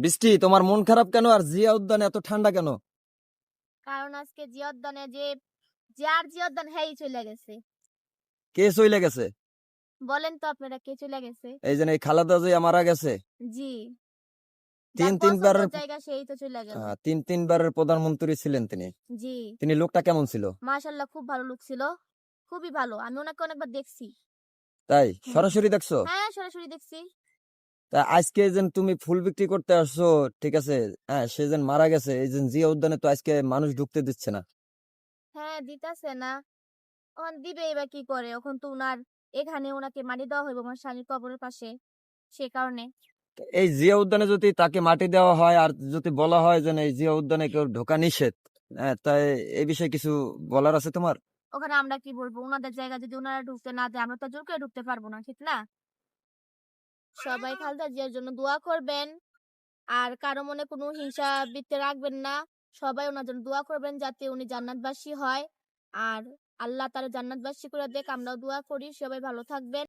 বৃষ্টি তোমার মন খারাপ কেন? আর জিয়া উদ্যানে এত ঠান্ডা কেন? কারণ আজকে জিয়দ্দানে যে যার জিয়দ্দান হেই চলে গেছে। কে চইলে গেছে? বলেন তো আপনারা কে চলে গেছে? এই যে এই খালাদা জিয়া মারা গেছে। জি। তিন যার তিনবারের জায়গা সেই তো চলে গেল আহ, তিন তিনবারের প্রধানমন্ত্রী ছিলেন তিনি। জি। তিনি লোকটা কেমন ছিল? মাশাল্লাহ খুব ভালো লোক ছিল। খুবই ভালো। আমি ওনাকে অনেকবার দেখছি। তাই? সরাসরি দেখছ? হ্যাঁ সরাসরি দেখছি। তা আজকে যেন তুমি ফুল বিক্রি করতে আসছো ঠিক আছে? হ্যাঁ সে যেন মারা গেছে এই যে জিয়া উদ্যানে তো আজকে মানুষ ঢুকতে দিচ্ছে না। হ্যাঁ দিতাছে না। ওখান দিবে এবার কি করে? এখন তো উনার এখানে ওনাকে মাটি দেওয়া হইব আমার স্বামীর কবরের পাশে সে কারণে। এই জিয়া উদ্যানে যদি তাকে মাটি দেওয়া হয় আর যদি বলা হয় যে এই জিয়া উদ্যানে কেউ ঢোকা নিষেধ হ্যাঁ তাই এই বিষয়ে কিছু বলার আছে তোমার? ওখানে আমরা কি বলব? ওনাদের জায়গা যদি ওনারা ঢুকতে না দেয় আমরা তো জোর করে ঢুকতে পারব না ঠিক না? সবাই খালদা জিয়ার জন্য দোয়া করবেন। আর কারও মনে কোনো হিংসা বৃত্তে রাখবেন না। সবাই ওনার জন্য দোয়া করবেন যাতে উনি জান্নাতবাসী হয়। আর আল্লাহ তারা জান্নাতবাসী করে দেখ আমরাও দোয়া করি। সবাই ভালো থাকবেন।